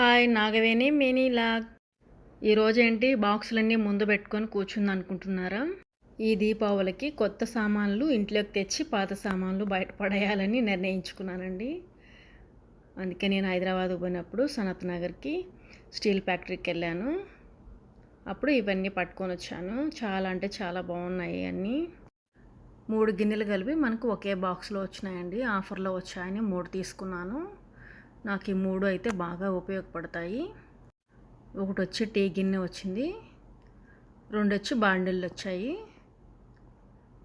Hi Nagaveni mini log ఈరోజు ఏంటి బాక్సులన్నీ ముందు పెట్టుకొని కూర్చుంది అనుకుంటున్నారా ఈ దీపావళికి కొత్త సామాన్లు ఇంట్లోకి తెచ్చి పాత సామాన్లు బయట పడేయాలని నిర్ణయించుకున్నానండి. అందుకే నేను హైదరాబాద్ పోయినప్పుడు సనత్ నగర్కి స్టీల్ ఫ్యాక్టరీకి వెళ్ళాను అప్పుడు ఇవన్నీ పట్టుకొని వచ్చాను. చాలా అంటే చాలా బాగున్నాయి అన్నీ. మూడు గిన్నెలు కలిపి మనకు ఒకే బాక్స్లో వచ్చినాయండి. ఆఫర్లో వచ్చాయని మూడు తీసుకున్నాను. నాకు ఈ మూడు అయితే బాగా ఉపయోగపడతాయి. ఒకటి వచ్చి టీ గిన్నె వచ్చింది. రెండు వచ్చి బాండిళ్ళు వచ్చాయి.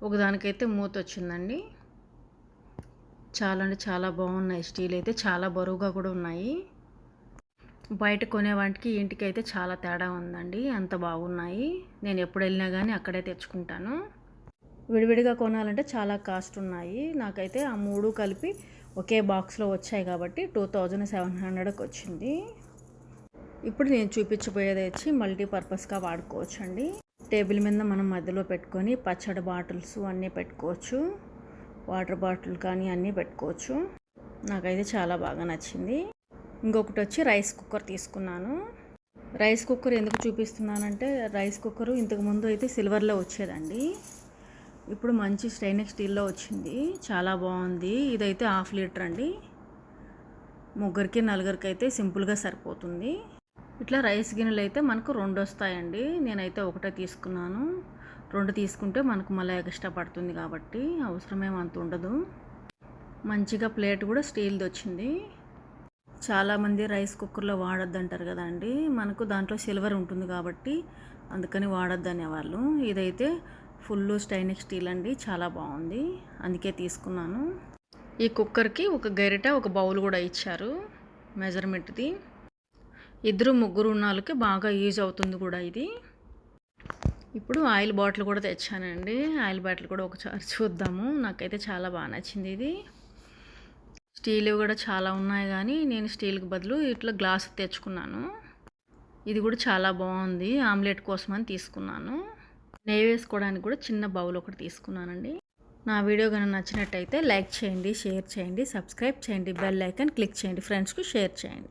ఒకదానికైతే మూత వచ్చిందండి. చాలా అంటే చాలా బాగున్నాయి. స్టీల్ అయితే చాలా బరువుగా కూడా ఉన్నాయి. బయట కొనే వాటికి ఇంటికి అయితే చాలా తేడా ఉందండి. అంత బాగున్నాయి. నేను ఎప్పుడు వెళ్ళినా కానీ అక్కడే తెచ్చుకుంటాను. విడివిడిగా కొనాలంటే చాలా కాస్ట్ ఉన్నాయి. నాకైతే ఆ మూడు కలిపి ఒకే బాక్స్లో వచ్చాయి కాబట్టి టూ థౌజండ్ సెవెన్ హండ్రెడ్కి వచ్చింది. ఇప్పుడు నేను చూపించబోయేది వచ్చి మల్టీపర్పస్గా వాడుకోవచ్చు అండి టేబుల్ మీద మనం మధ్యలో పెట్టుకొని పచ్చడి బాటిల్స్ అన్నీ పెట్టుకోవచ్చు. వాటర్ బాటిల్ కానీ అన్నీ పెట్టుకోవచ్చు. నాకైతే చాలా బాగా నచ్చింది. ఇంకొకటి వచ్చి రైస్ కుక్కర్ తీసుకున్నాను. రైస్ కుక్కర్ ఎందుకు చూపిస్తున్నానంటే రైస్ కుక్కర్ ఇంతకుముందు అయితే సిల్వర్లో వచ్చేదండి. ఇప్పుడు మంచి స్టైనిక్ స్టీల్లో వచ్చింది. చాలా బాగుంది. ఇదైతే హాఫ్ లీటర్ అండి. ముగ్గురికి నలుగురికి అయితే సింపుల్గా సరిపోతుంది. ఇట్లా రైస్ గిన్నెలు అయితే మనకు రెండు వస్తాయండి నేనైతే ఒకటే తీసుకున్నాను. రెండు తీసుకుంటే మనకు మళ్ళీ ఎక్స్ట్రా పడుతుంది కాబట్టి అంత ఉండదు. మంచిగా ప్లేట్ కూడా స్టీల్ది వచ్చింది. చాలామంది రైస్ కుక్కర్లో వాడద్దు అంటారు కదండి. మనకు దాంట్లో సిల్వర్ ఉంటుంది కాబట్టి అందుకని వాడద్దు అనేవాళ్ళు ఇదైతే ఫుల్ స్టైనిక్ స్టీల్ అండి చాలా బాగుంది. అందుకే తీసుకున్నాను. ఈ కుక్కర్కి ఒక గరిట ఒక బౌల్ కూడా ఇచ్చారు మెజర్మెంట్ది. ఇద్దరు ముగ్గురు ఉన్న వాళ్ళకి బాగా యూజ్ అవుతుంది కూడా ఇది. ఇప్పుడు ఆయిల్ బాటిల్ కూడా తెచ్చానండి. ఆయిల్ బాటిల్ కూడా ఒకసారి చూద్దాము. నాకైతే చాలా బాగా నచ్చింది ఇది. స్టీల్ కూడా చాలా ఉన్నాయి కానీ నేను స్టీల్కి బదులు ఇట్లా గ్లాస్ తెచ్చుకున్నాను. ఇది కూడా చాలా బాగుంది. ఆమ్లెట్ కోసం అని తీసుకున్నాను. నెయ్యి వేసుకోవడానికి కూడా చిన్న బౌల్ ఒకటి తీసుకున్నానండి. నా వీడియో కనుక నచ్చినట్టయితే లైక్ చేయండి షేర్ చేయండి సబ్స్క్రైబ్ చేయండి బెల్ ఐకాన్ క్లిక్ చేయండి ఫ్రెండ్స్కి షేర్ చేయండి.